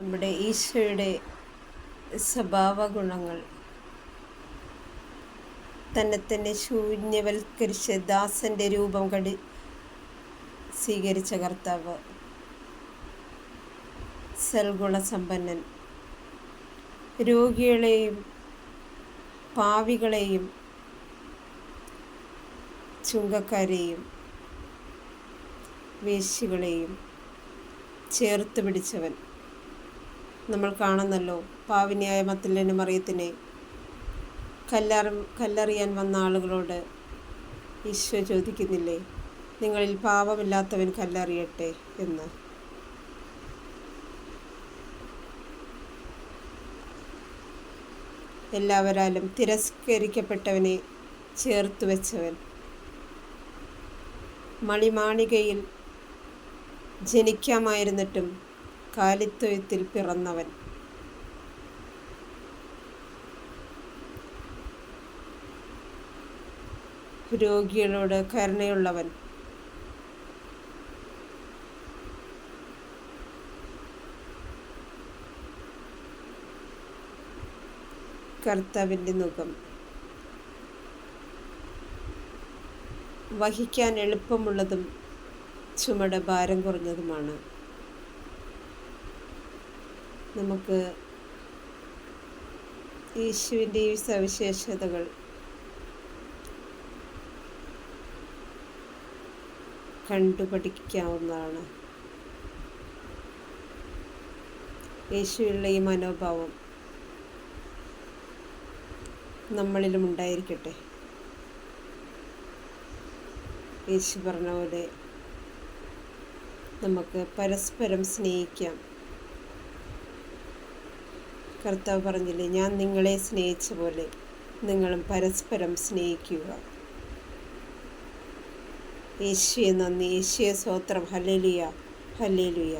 നമ്മുടെ ഈശോയുടെ സ്വഭാവ ഗുണങ്ങൾ തന്നെ തന്നെ ശൂന്യവൽക്കരിച്ച് ദാസന്റെ രൂപം കടി സ്വീകരിച്ച കർത്താവ് സൽഗുണസമ്പന്നൻ. രോഗികളെയും പാവികളെയും ചുങ്കക്കാരെയും വേശികളെയും ചേർത്ത് പിടിച്ചവൻ. നമ്മൾ കാണുന്നല്ലോ പാവിനിയായ മത്തില്ലന് മറിയത്തിനെ. കല്ലറ കല്ലറിയാൻ വന്ന ആളുകളോട് ഈശോ ചോദിക്കുന്നില്ലേ നിങ്ങളിൽ പാവമില്ലാത്തവൻ കല്ലറിയട്ടെ എന്ന്. എല്ലാവരാലും തിരസ്കരിക്കപ്പെട്ടവനെ ചേർത്ത് വെച്ചവൻ. മണിമാണികയിൽ ജനിക്കാമായിരുന്നിട്ടും കാലിത്തൊയത്തിൽ പിറന്നവൻ. രോഗികളോട് കരുണയുള്ളവൻ. കർത്താവിന്റെ മുഖം. വഹിക്കാൻ എളുപ്പമുള്ളതും ചുമട ഭാരം കുറഞ്ഞതുമാണ്. നമുക്ക് യേശുവിന്റെ ഈ സവിശേഷതകൾ കണ്ടുപഠിക്കാവുന്നതാണ് യേശുവിലുള്ള ഈ മനോഭാവം നമ്മളിലും ഉണ്ടായിരിക്കട്ടെ. യേശു പറഞ്ഞ പോലെ നമുക്ക് പരസ്പരം സ്നേഹിക്കാം. കർത്താവ് പറഞ്ഞില്ലേ ഞാൻ നിങ്ങളെ സ്നേഹിച്ച പോലെ നിങ്ങളും പരസ്പരം സ്നേഹിക്കുക. യേശുയെ നന്ദി. യേശുയെ സ്വോത്രം ഹല്ലേലുയ. ഹല്ലേലുയ.